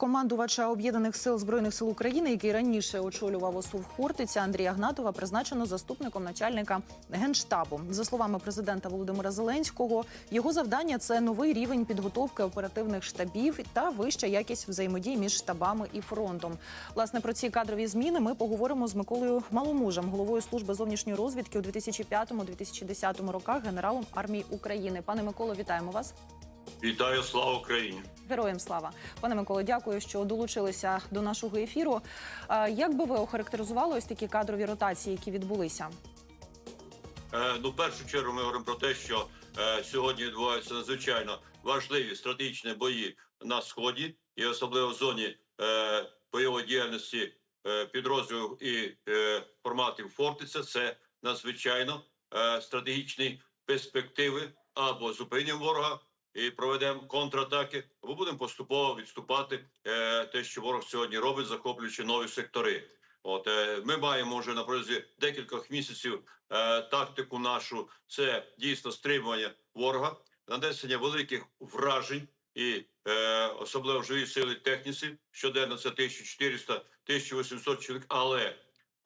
командувача об'єднаних сил збройних сил України, який раніше очолював ОСУ в Хортиця Андрія Гнатова, призначено заступником начальника генштабу. За словами президента Володимира Зеленського, його завдання це новий рівень підготовки оперативних штабів та вища якість взаємодії між штабами і фронтом. Власне про ці кадрові зміни ми поговоримо з Миколою Маломужем, головою служби зовнішньої розвідки у 2005-2010 роках, генералом армії України. Пане Миколо, вітаємо вас. Вітаю, слава Україні! Героям слава, пане Миколо, дякую, що долучилися до нашого ефіру. Як би ви охарактеризували ось такі кадрові ротації, які відбулися? Е, ну, в першу чергу ми говоримо про те, що е, сьогодні відбуваються надзвичайно важливі стратегічні бої на сході, і особливо в зоні е, бойової діяльності е, підрозділів і е, форматів Фортиця. Це надзвичайно е, стратегічні перспективи або зупинимо ворога. І проведемо контратаки, або будемо поступово відступати е, те, що ворог сьогодні робить, захоплюючи нові сектори. От е, ми маємо вже на протязі декількох місяців е, тактику нашу. Це дійсно стримування ворога, нанесення великих вражень і е, особливо в живій сили техніці. Щоденно це 1400-1800 чоловік, але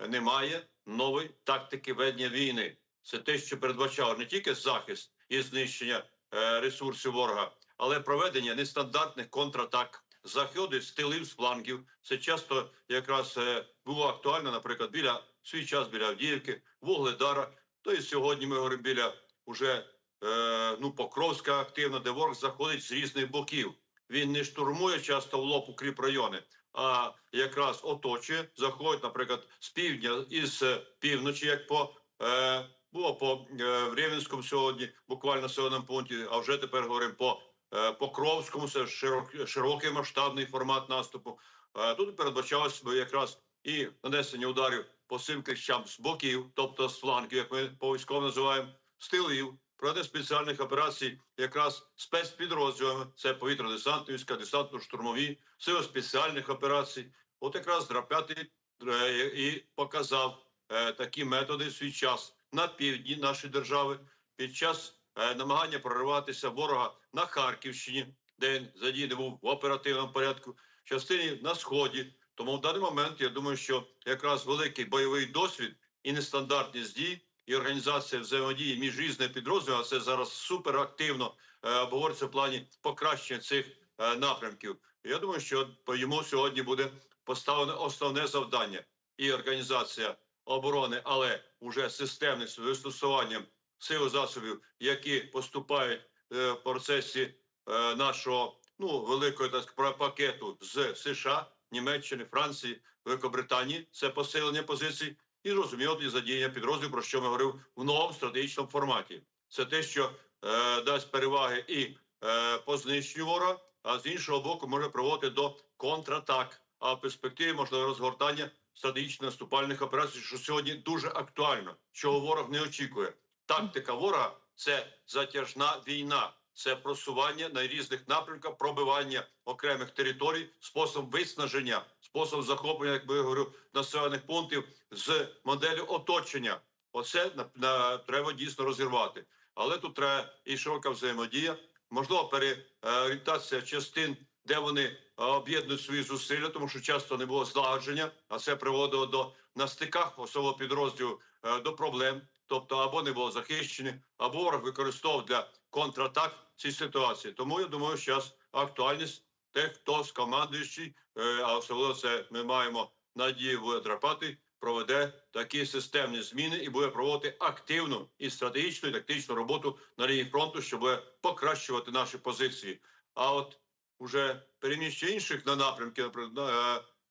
немає нової тактики ведення війни. Це те, що передбачало не тільки захист і знищення ресурсів ворога, але проведення нестандартних контратак, заходи з тилів, з флангів. Це часто якраз е, було актуально, наприклад, біля свій час біля Авдіївки, Вугледара. То і сьогодні ми говоримо біля уже е, ну Покровська активно, де ворог заходить з різних боків. Він не штурмує часто в лоб укріп райони, а якраз оточує, заходить, наприклад, з півдня і з півночі, як по е, було по е, в Рівненському сьогодні, буквально населеному пункті, а вже тепер говоримо по е, Покровському, це широк, широкий масштабний формат наступу. Е, тут передбачалось якраз і нанесення ударів по цим кліщам з боків, тобто з флангів, як ми по військовому називаємо, з тилів, проведення спеціальних операцій, якраз спецпідрозділами, це повітряно-десантні війська, десантно-штурмові, сили спеціальних операцій. От якраз драп'ятий е, і показав е, такі методи в свій час на півдні нашої держави під час е, намагання прориватися ворога на Харківщині, де він задіяний був в оперативному порядку, частині на сході. Тому в даний момент я думаю, що якраз великий бойовий досвід і нестандартність дій, і організація взаємодії між різними підрозділами, а це зараз суперактивно е, обговорюється в плані покращення цих е, напрямків. Я думаю, що йому сьогодні буде поставлено основне завдання і організація оборони, але вже системним застосуванням сил засобів, які поступають е, в процесі е, нашого ну великого так пакету з США, Німеччини, Франції, Великобританії. Це посилення позицій і зрозуміло і задіяння підрозділів, про що ми говорив в новому стратегічному форматі. Це те, що е, дасть переваги і е, по знищенню ворога, а з іншого боку, може приводити до контратак. А в перспективі можливо розгортання стратегічно наступальних операцій, що сьогодні дуже актуально, чого ворог не очікує. Тактика ворога це затяжна війна, це просування на різних напрямках, пробивання окремих територій, спосіб виснаження, спосіб захоплення, як би я говорю, населених пунктів з моделлю оточення. Оце на, на треба дійсно розірвати. Але тут треба і широка взаємодія, можливо, переорієнтація частин, де вони е, об'єднують свої зусилля, тому що часто не було злагодження, а це приводило до на стиках особового підрозділу е, до проблем. Тобто або не було захищені, або ворог використовував для контратак ці ситуації. Тому я думаю, що зараз актуальність тих, хто з командуючий, е, а особливо це ми маємо надію буде Драпатий, проведе такі системні зміни і буде проводити активну і стратегічну і тактичну роботу на лінії фронту, щоб покращувати наші позиції. А от уже переміщення інших на напрямки, наприклад,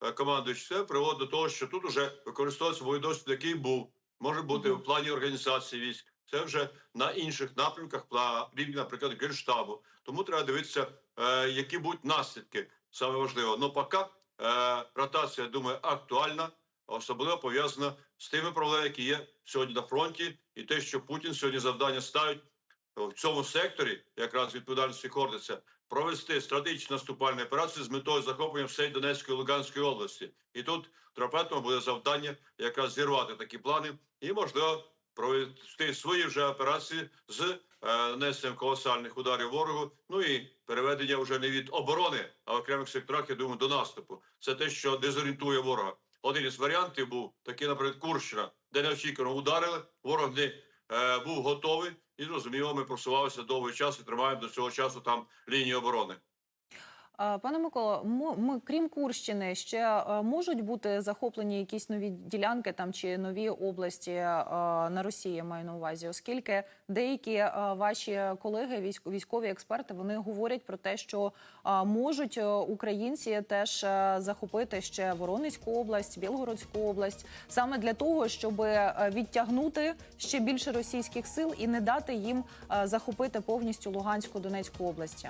е, е, командуючий, це приводить до того, що тут уже використовується бойовий досвід, який був може бути в плані організації військ. Це вже на інших напрямках, рівні, наприклад, генштабу. Тому треба дивитися, е, які будуть наслідки. Саме важливо. Ну поки е, ротація, думаю, актуальна, особливо пов'язана з тими проблемами, які є сьогодні на фронті, і те, що Путін сьогодні завдання ставить в цьому секторі, якраз відповідальності Хортиця, провести стратегічну наступальну операцію з метою захоплення всієї Донецької і Луганської області. І тут Тропетому буде завдання якраз зірвати такі плани і можливо провести свої вже операції з е, нанесенням колосальних ударів ворогу. Ну і переведення вже не від оборони, а в окремих секторах, я думаю, до наступу. Це те, що дезорієнтує ворога. Один із варіантів був такий, наприклад, Курщина, де неочікувано ударили. Ворог не е, був готовий, і зрозуміло, ми просувалися довгий час і тримаємо до цього часу там лінію оборони. Пане Миколо, ми, крім Курщини, ще е, можуть бути захоплені якісь нові ділянки там чи нові області е, на Росії, маю на увазі, оскільки деякі е, ваші колеги, військ- військові експерти, вони говорять про те, що можуть українці теж захопити ще Воронезьку область, Білгородську область, саме для того, щоб відтягнути ще більше російських сил і не дати їм захопити повністю Луганську Донецьку області.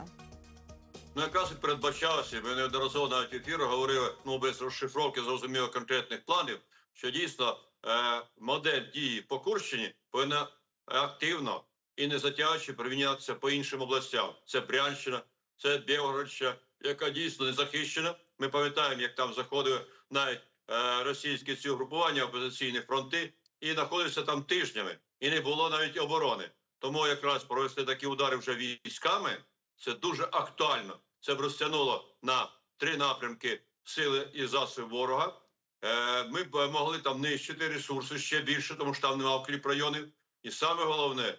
Ну, якраз і передбачалося, ми неодноразово навіть ефіру говорили, ну без розшифровки зрозуміло конкретних планів, що дійсно е, модель дії по Курщині повинна активно і не затягуючи примінятися по іншим областям. Це Брянщина, це Білгородщина, яка дійсно не захищена. Ми пам'ятаємо, як там заходили навіть е, російські ці угрупування, опозиційні фронти, і знаходилися там тижнями, і не було навіть оборони. Тому якраз провести такі удари вже військами. Це дуже актуально. Це б розтягнуло на три напрямки сили і засоби ворога. Е, Ми б могли там нищити ресурси ще більше, тому що там немає укріп районів. І саме головне,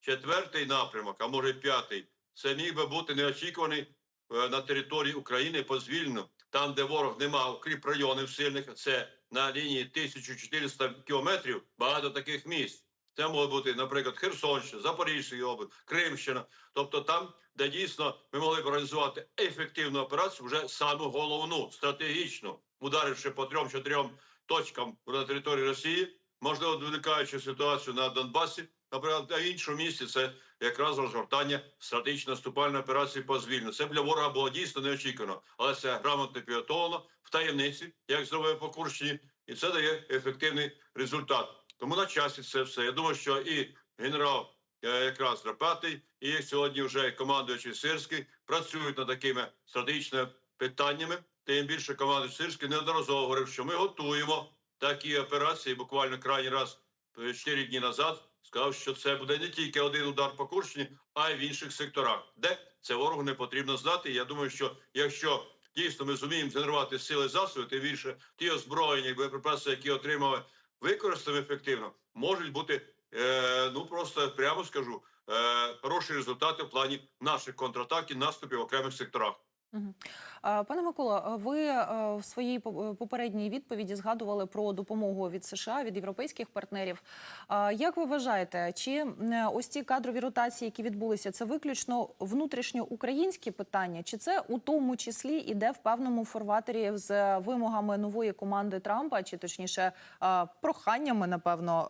четвертий напрямок, а може п'ятий, це міг би бути неочікуваний е, на території України по звільненню, там, де ворог не мав укріп районів сильних, це на лінії 1400 кілометрів, багато таких місць. Це може бути, наприклад, Херсонщина, Запорізька область, Кримщина. Тобто там, де дійсно ми могли б організувати ефективну операцію, вже саму головну, стратегічну, ударивши по трьом-чотирьом точкам на території Росії, можливо, виникаючи ситуацію на Донбасі, наприклад, а в іншому місці це якраз розгортання стратегічної наступальної операції по звільненню. Це для ворога було дійсно неочікувано, але це грамотно підготовлено в таємниці, як зробив по Курщині, і це дає ефективний результат. Тому на часі це все. Я думаю, що і генерал е, якраз Рапатий, і сьогодні вже командуючий Сирський працюють над такими стратегічними питаннями. Тим більше командуючий Сирський неодноразово говорив, що ми готуємо такі операції. Буквально крайній раз е, 4 дні назад сказав, що це буде не тільки один удар по Курщині, а й в інших секторах, де це ворогу не потрібно знати. Я думаю, що якщо дійсно ми зуміємо генерувати сили засоби, тим більше ті озброєння, боєприпаси, які отримали використані ефективно, можуть бути е, ну просто прямо скажу е, хороші результати в плані наших контратак і наступів в окремих секторах. Мгм. Пане Микола, ви е, в своїй по- попередній відповіді згадували про допомогу від США, від європейських партнерів. Як ви вважаєте, чи е, ось ці кадрові ротації, які відбулися, це виключно внутрішньоукраїнські питання, чи це у тому числі іде в певному форватері з вимогами нової команди Трампа, чи точніше е, проханнями, напевно,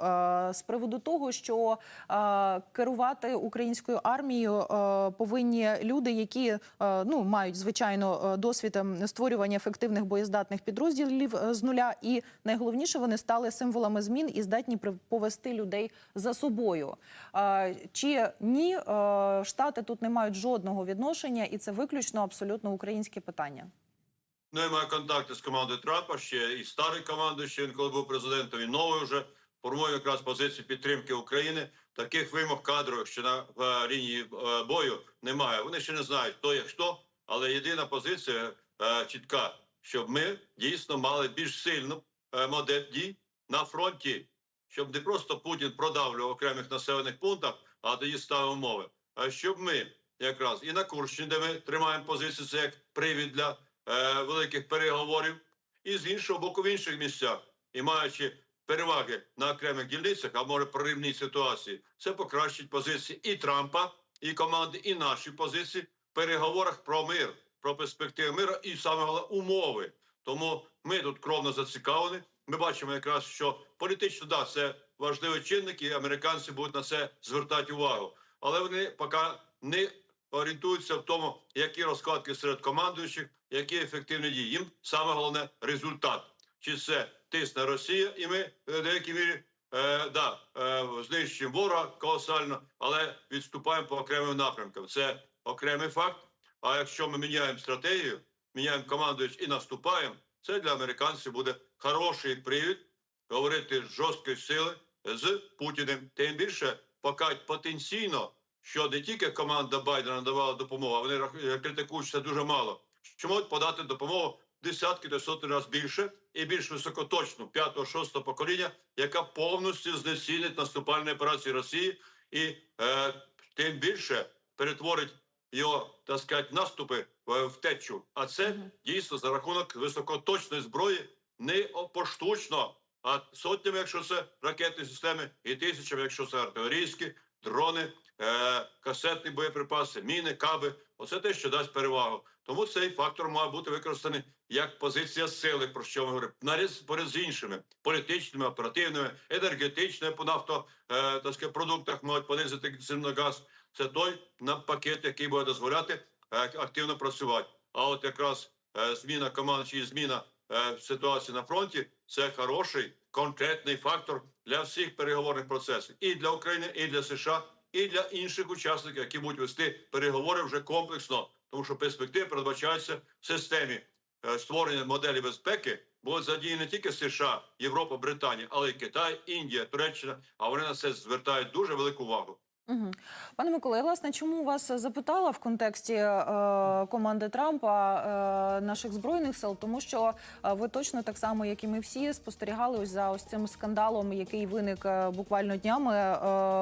е, з приводу того, що е, керувати українською армією е, повинні люди, які е, ну мають звичайно е, досвід створювання ефективних боєздатних підрозділів е, з нуля, і найголовніше вони стали символами змін і здатні повести людей за собою. Чи ні, е, штати тут не мають жодного відношення, і це виключно абсолютно українське питання. Ну, я контакти з командою Трампа, ще і старий командою, ще він коли був президентом, і новий вже формує якраз позицію підтримки України. Таких вимог кадрових, що на в лінії е, бою немає. Вони ще не знають, хто є хто, але єдина позиція е, чітка, щоб ми дійсно мали більш сильну е, модель дій на фронті, щоб не просто Путін продавлював окремих населених пунктах, а тоді ставив умови. А щоб ми якраз і на Курщині, де ми тримаємо позицію, це як привід для е, великих переговорів, і з іншого боку в інших місцях, і маючи переваги на окремих дільницях, а може проривні ситуації, це покращить позиції і Трампа, і команди, і наші позиції переговорах про мир, про перспективи миру і саме головне умови. Тому ми тут кровно зацікавлені. Ми бачимо якраз, що політично да, це важливий чинник, і американці будуть на це звертати увагу. Але вони поки не орієнтуються в тому, які розкладки серед командуючих, які ефективні дії. Їм саме головне результат. Чи це тисне Росія, і ми е, в деякій мірі е, да, е, знищуємо ворога колосально, але відступаємо по окремим напрямкам. Це окремий факт. А якщо ми міняємо стратегію, міняємо командуюч і наступаємо, це для американців буде хороший привід говорити з жорсткої сили з Путіним. Тим більше, поки потенційно що не тільки команда Байдена надавала допомогу, а вони рах- критикують, це дуже мало. Що можуть подати допомогу десятки та сотні разів більше і більш високоточну п'ятого, шостого покоління, яка повністю знецінить наступальні операції Росії і е, тим більше перетворить його, так сказати, наступи в, в течу. А це дійсно за рахунок високоточної зброї не поштучно, а сотнями, якщо це ракетні системи, і тисячами, якщо це артилерійські, дрони, е, касетні боєприпаси, міни, каби. Оце те, що дасть перевагу. Тому цей фактор має бути використаний як позиція сили, про що ми говоримо, наряд поряд з іншими політичними, оперативними, енергетичними по нафто е, так сказати, продуктах можуть понизити на газ. Це той на пакет, який буде дозволяти е, активно працювати. А от якраз е, зміна команд чи зміна е, ситуації на фронті це хороший конкретний фактор для всіх переговорних процесів і для України, і для США, і для інших учасників, які будуть вести переговори вже комплексно, тому що перспективи передбачаються в системі створення моделі безпеки. Будуть задіяні не тільки США, Європа, Британія, але й Китай, Індія, Туреччина. А вони на це звертають дуже велику увагу. Угу. Пане Микола, я власне чому вас запитала в контексті е, команди Трампа е, наших збройних сил, тому що е, ви точно так само, як і ми всі, спостерігали ось за ось цим скандалом, який виник е, буквально днями е,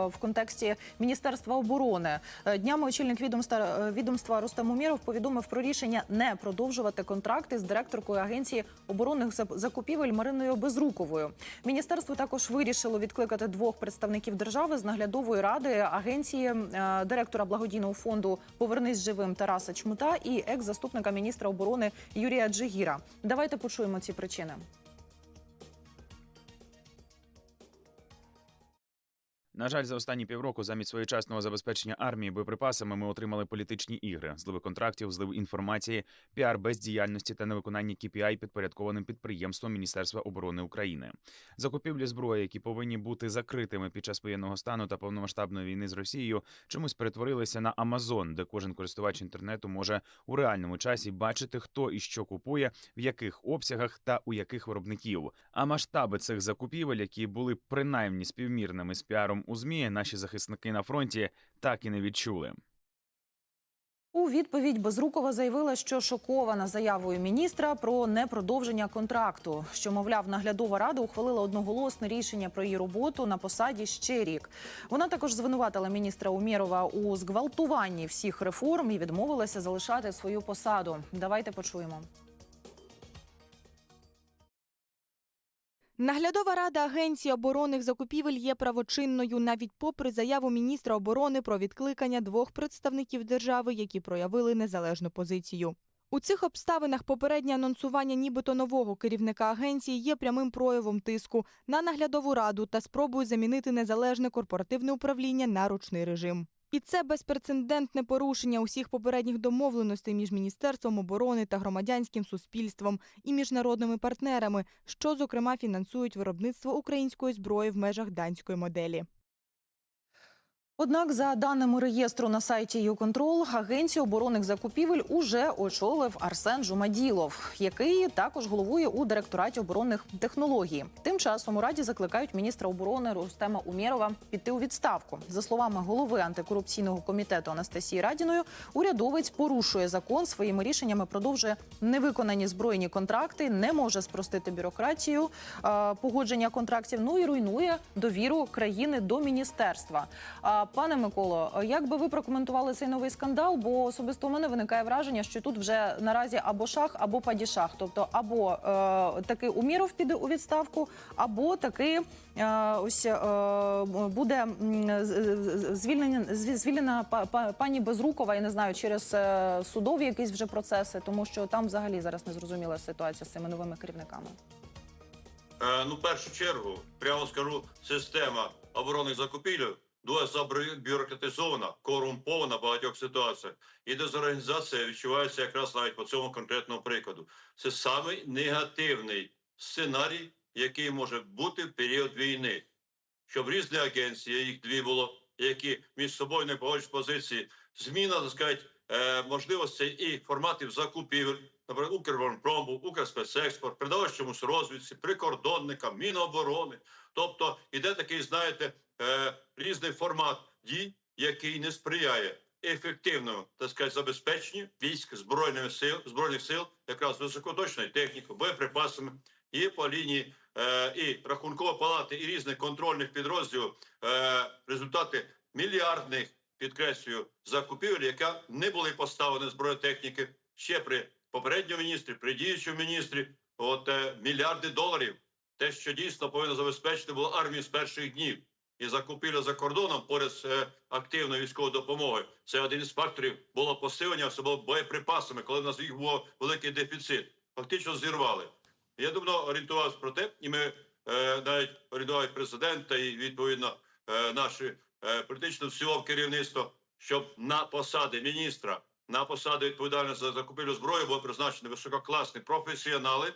в контексті Міністерства оборони. Е, Днями очільник відомства відомства Рустам Умєров повідомив про рішення не продовжувати контракти з директоркою агенції оборонних закупівель Мариною Безруковою. Міністерство також вирішило відкликати двох представників держави з наглядової ради агенції е, директора благодійного фонду Повернись живим Тараса Чмута і екс-заступника міністра оборони Юрія Джигіра. Давайте почуємо ці причини. На жаль, за останні півроку замість своєчасного забезпечення армії боєприпасами ми отримали політичні ігри, зливи контрактів, злив інформації, піар бездіяльності та невиконання KPI підпорядкованим підприємством Міністерства оборони України. Закупівлі зброї, які повинні бути закритими під час воєнного стану та повномасштабної війни з Росією, чомусь перетворилися на Амазон, де кожен користувач інтернету може у реальному часі бачити, хто і що купує, в яких обсягах та у яких виробників. А масштаби цих закупівель, які були принаймні співмірними з піаром у змі, наші захисники на фронті так і не відчули. У відповідь Безрукова заявила, що шокована заявою міністра про непродовження контракту. Що мовляв, наглядова рада ухвалила одноголосне рішення про її роботу на посаді ще рік. Вона також звинуватила міністра Умєрова у зґвалтуванні всіх реформ і відмовилася залишати свою посаду. Давайте почуємо. Наглядова рада Агенції оборонних закупівель є правочинною навіть попри заяву міністра оборони про відкликання двох представників держави, які проявили незалежну позицію. У цих обставинах попереднє анонсування нібито нового керівника агенції є прямим проявом тиску на наглядову раду та спробою замінити незалежне корпоративне управління на ручний режим. І це безпрецедентне порушення усіх попередніх домовленостей між Міністерством оборони та громадянським суспільством і міжнародними партнерами, що зокрема фінансують виробництво української зброї в межах данської моделі. Однак, за даними реєстру на сайті «Юконтрол», агенцію оборонних закупівель уже очолив Арсен Жумаділов, який також головує у директораті оборонних технологій. Тим часом у раді закликають міністра оборони Рустема Умєрова піти у відставку. За словами голови антикорупційного комітету Анастасії Радіної, урядовець порушує закон своїми рішеннями, продовжує невиконані збройні контракти, не може спростити бюрократію е, погодження контрактів. Ну і руйнує довіру країни до міністерства. Пане Миколо, як би ви прокоментували цей новий скандал? Бо особисто у мене виникає враження, що тут вже наразі або шах, або падішах. Тобто, або е, таки Уміров піде у відставку, або таки е, ось е, буде звільнення звільнена па- па- пані Безрукова. Я не знаю, через е, судові якісь вже процеси, тому що там взагалі зараз незрозуміла ситуація з цими новими керівниками. Е, ну, в першу чергу, прямо скажу, система оборонних закупівель дуже забюрократизована, корумпована в багатьох ситуаціях. І дезорганізація відчувається якраз навіть по цьому конкретному прикладу. Це самий негативний сценарій, який може бути в період війни. Щоб різні агенції, їх дві було, які між собою не погоджують позиції, зміна, так сказати, е, можливостей і форматів закупівель, наприклад, Укрвормпрому, Укрспецекспорт, передавач чомусь розвідці, прикордонникам, Міноборони. Тобто іде такий, знаєте, е, різний формат дій, який не сприяє ефективному так сказати, забезпеченню військ збройних сил збройних сил, якраз високоточною технікою, боєприпасами, і по лінії е, і рахункова палати, і різних контрольних підрозділів е, результати мільярдних підкреслюю закупівель, яка не були поставлені зброї техніки ще при попередньому міністрі, при діючому міністрі. От е, мільярди доларів. Те, що дійсно повинно забезпечити було армію з перших днів і закупівля за кордоном поряд е, активною військовою допомогою. Це один із факторів було посилення, особливо боєприпасами, коли в нас їх був великий дефіцит. Фактично зірвали. Я давно орієнтувався про те, і ми е, навіть орієнтували президента і відповідно е, наше е, політичне всього керівництво, щоб на посади міністра, на посади відповідальності за закупівлю зброї були призначені висококласні професіонали,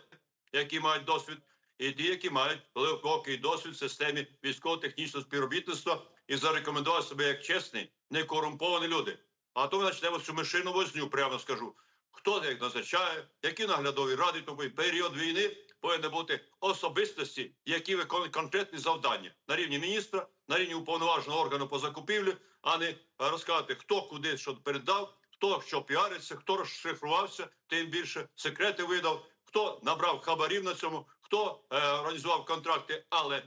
які мають досвід, і ті, які мають глибокий досвід в системі військово-технічного співробітництва і зарекомендували себе як чесні, некорумповані люди. А то ми почнемо цю мишину возню, прямо скажу. Хто як назначає, які наглядові ради, тому і період війни повинні бути особистості, які виконують конкретні завдання на рівні міністра, на рівні уповноваженого органу по закупівлі, а не розказати, хто куди що передав, хто що піариться, хто розшифрувався, тим більше секрети видав, хто набрав хабарів на цьому, хто е, організував контракти, але е,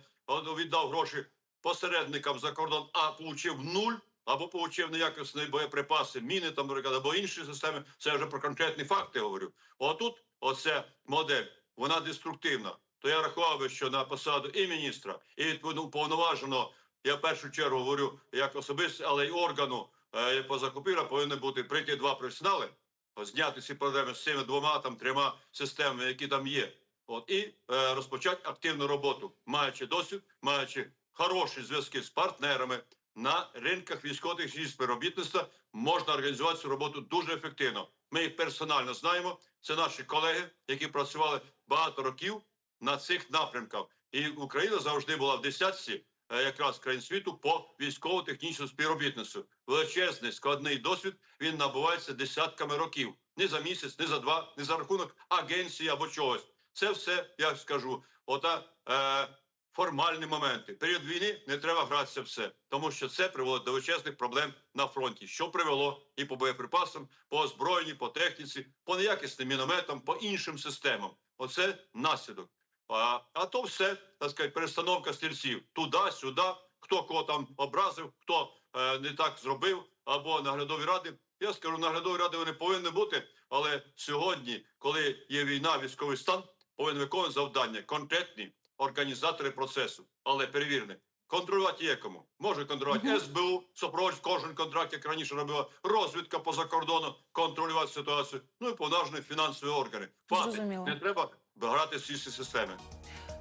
віддав гроші посередникам за кордон, а получив нуль. Або получив неякісні боєприпаси, міни там, або інші системи. Це вже про конкретні факти говорю. Отут, оця модель, вона деструктивна. То я рахував би, що на посаду і міністра, і відповідно уповноваженого, я в першу чергу говорю як особисто, але й органу е, по закупівлях повинні бути прийти два професіонали, зняти ці проблеми з цими двома там трьома системами, які там є. От і е, розпочати активну роботу, маючи досвід, маючи хороші зв'язки з партнерами на ринках військових співробітництва, можна організувати цю роботу дуже ефективно. Ми їх персонально знаємо. Це наші колеги, які працювали багато років на цих напрямках. І Україна завжди була в десятці е, якраз країн світу по військово-технічному співробітництву. Величезний складний досвід він набувається десятками років. Не за місяць, не за два, не за рахунок агенції або чогось. Це все, я скажу, ота е, формальні моменти. Період війни не треба гратися все, тому що це приводить до величезних проблем на фронті, що привело і по боєприпасам, по озброєнні, по техніці, по неякісним мінометам, по іншим системам. Оце наслідок. А, а то все, так сказати, перестановка стільців туди-сюди, хто кого там образив, хто е, не так зробив, або наглядові ради. Я скажу, наглядові ради вони повинні бути, але сьогодні, коли є війна, військовий стан, повинен виконувати завдання конкретні організатори процесу, але перевірне. Контролювати якому. Може контролювати Мгм. СБУ, супроводжувати кожен контракт, як раніше робила, розвідка поза кордону, контролювати ситуацію. Ну і повноважені фінансові органи. Фати. Зрозуміло. Не треба грати всі системи.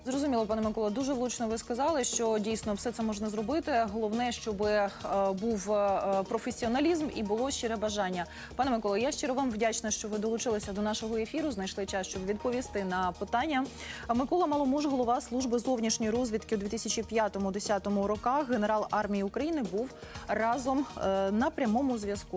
Зрозуміло, пане Микола. Дуже влучно ви сказали, що дійсно все це можна зробити. Головне, щоб е, був е, професіоналізм і було щире бажання. Пане Миколо, я щиро вам вдячна, що ви долучилися до нашого ефіру. Знайшли час, щоб відповісти на питання. А Микола Маломуж, голова служби зовнішньої розвідки у 2005-2010 роках, генерал армії України, був разом е, на прямому зв'язку.